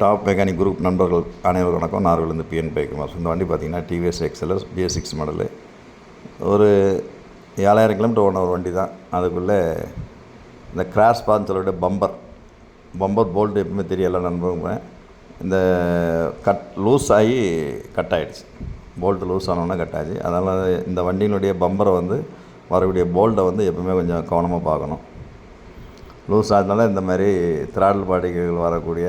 Top mechanic group நண்பர்கள் அனைவருக்கும் வணக்கம். நார்வேலேருந்து பிஎன் பைக்குமார் இந்த வண்டி பார்த்தீங்கன்னா TVS XLS BS six model ஒரு ஏழாயிரம் கிலோமீட்டர் ஓடின ஒரு வண்டி தான். அதுக்குள்ளே இந்த கிராஸ் பார்த்து சொல்லிட்டு பம்பர் பம்பர் போல்ட் எப்பவுமே தெரியல நண்பருங்க இந்த கட் லூஸ் ஆகி கட் ஆகிடுச்சு போல்ட் லூஸ் ஆனோன்னா கட் ஆச்சு. அதனால் இந்த வண்டியினுடைய பம்பரை வந்து வரக்கூடிய போல்ட்டை வந்து எப்பவுமே கொஞ்சம் கவனமாக பார்க்கணும். லூஸ் ஆனதுனால இந்த மாதிரி திராடல் பாடிகள் வரக்கூடிய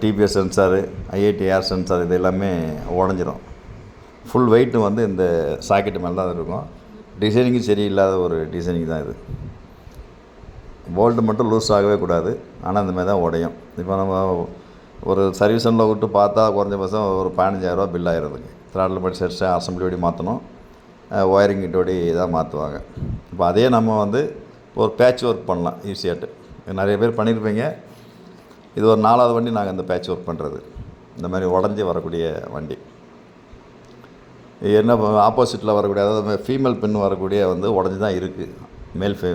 TPS sensor IIT air sensor இது எல்லாமே உடஞ்சிரும். ஃபுல் வெயிட்டு வந்து இந்த சாக்கெட்டு மேலே தான் இருக்கும். டிசைனிங்கும் சரியில்லாத ஒரு டிசைனிங் தான் இது. போல்ட்டு மட்டும் லூஸ் ஆகவே கூடாது. ஆனால் இந்த மாதிரி தான் உடையும். இப்போ நம்ம ஒரு சர்வீஸ் சென்டரில் விட்டு பார்த்தா குறைஞ்சபட்சம் ஒரு பதினஞ்சாயிரரூவா பில் ஆயிடுதுங்க த்ராட்டில் படி செட்ஸை அசம்பிளியோடி மாற்றணும் ஒயரிங் கிட்டோடி தான் மாற்றுவாங்க இப்போ அதே நம்ம வந்து ஒரு பேட்ச் ஒர்க் பண்ணலாம் ஈஸியாகிட்டு நிறைய பேர் பண்ணியிருப்பீங்க. இது ஒரு நாலாவது வண்டி நாங்கள் இந்த பேட்ச் ஒர்க் பண்ணுறது இந்த மாதிரி உடஞ்சி வரக்கூடிய வண்டி. இது என்ன ஆப்போசிட்டில் வரக்கூடிய அதாவது ஃபீமேல் பின் வரக்கூடிய வந்து உடஞ்சி தான் இருக்குது மேல் ஃபே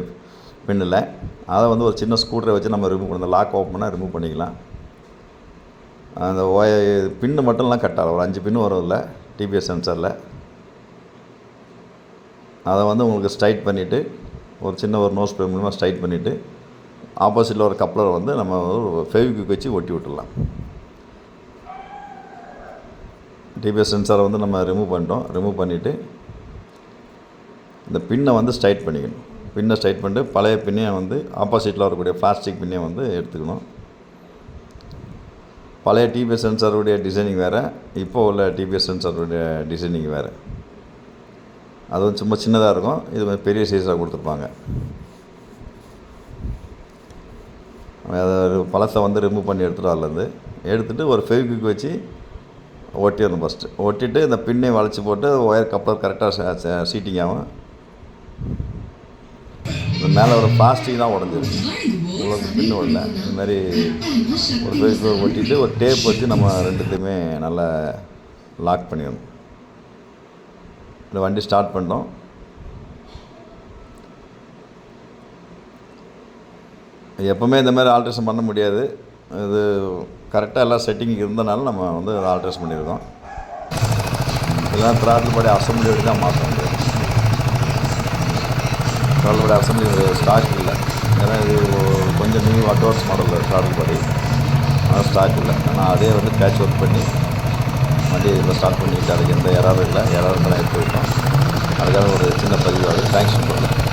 பின்னில் அதை வந்து ஒரு சின்ன ஸ்கூட்டரை வச்சு நம்ம ரிமூவ் பண்ண லாக் ஓப்பன் பண்ணால் ரிமூவ் பண்ணிக்கலாம். அந்த ஒய பின்னு மட்டும்லாம் கட் ஆகல ஒரு அஞ்சு பின்னு வரும்ல டிபிஎஸ் சென்சரில் அதை வந்து உங்களுக்கு ஸ்ட்ரைட் பண்ணிவிட்டு ஒரு சின்ன ஒரு நோஸ் ப்ரே மூலமாக ஸ்ட்ரைட் பண்ணிவிட்டு ஆப்போசிட்டில் ஒரு கப்ளர் வந்து நம்ம ஒரு ஃபெவிக்விக் வச்சு ஒட்டி விட்டுடலாம். டிபிஎஸ் சென்சாரை வந்து நம்ம ரிமூவ் பண்ணிட்டோம். ரிமூவ் பண்ணிவிட்டு இந்த பின்னை வந்து ஸ்ட்ரைட் பண்ணிக்கணும். பின்னை ஸ்ட்ரைட் பண்ணிட்டு பழைய பின்னையை வந்து ஆப்போசிட்டில் வரக்கூடிய பிளாஸ்டிக் பின்னையை வந்து எடுத்துக்கணும். பழைய டிபிஎஸ் சென்சாருடைய டிசைனிங் வேறு. இப்போ உள்ள டிபிஎஸ் சென்சாருடைய டிசைனிங் வேறு. அது வந்து சும்மா சின்னதாக இருக்கும். இது பெரிய சைஸாக கொடுத்துருப்பாங்க. அதை பழத்தை வந்து ரிமூவ் பண்ணி எடுத்துகிட்டு அதுலேருந்து எடுத்துகிட்டு ஒரு ஃபெவிக்விக் வச்சு ஒட்டிடணும் ஃபஸ்ட்டு ஒட்டிட்டு இந்த பின்னை வளைச்சி போட்டு ஒயர் கப்ளர் கரெக்டாக சீட்டிங் ஆகும். இந்த மேலே ஒரு பிளாஸ்டிக் தான் உடஞ்சிருக்கு. இவ்வளோ பின்னு உடல. இந்த மாதிரி ஒரு ஃபெவிக்விக் ஒட்டிட்டு ஒரு டேப் வச்சு நம்ம ரெண்டுத்தையுமே நல்லா லாக் பண்ணிடணும். இந்த வண்டி ஸ்டார்ட் பண்ணோம் எப்போவுமே இந்த மாதிரி ஆல்ட்ரேஷன் பண்ண முடியாது. இது கரெக்டாக எல்லா செட்டிங் இருந்தனால நம்ம வந்து அதை ஆல்ட்ரேஷன் பண்ணியிருக்கோம். இதெல்லாம் த்ராட்டில் படி அசம்பிளி வச்சு தான் மாற்ற முடியாது த்ராட்டில் படி அசம்பிளி ஸ்டாக் இல்லை. ஏன்னா இது கொஞ்சம் நியூ அட்வான்ஸ் மாடல் த்ராட்டில் படி ஆனால் ஸ்டாக் இல்லை. ஆனால் அதே வந்து பேட்ச் ஒர்க் பண்ணி வண்டி இதில் ஸ்டார்ட் பண்ணிட்டு அதுக்கு எந்த இறாரும் இல்லை. இறாரும் தான் எடுத்துக்கிட்டோம் அதுக்காக ஒரு சின்ன பதிவு. அது தேங்க்ஸ் பண்ணுறேன்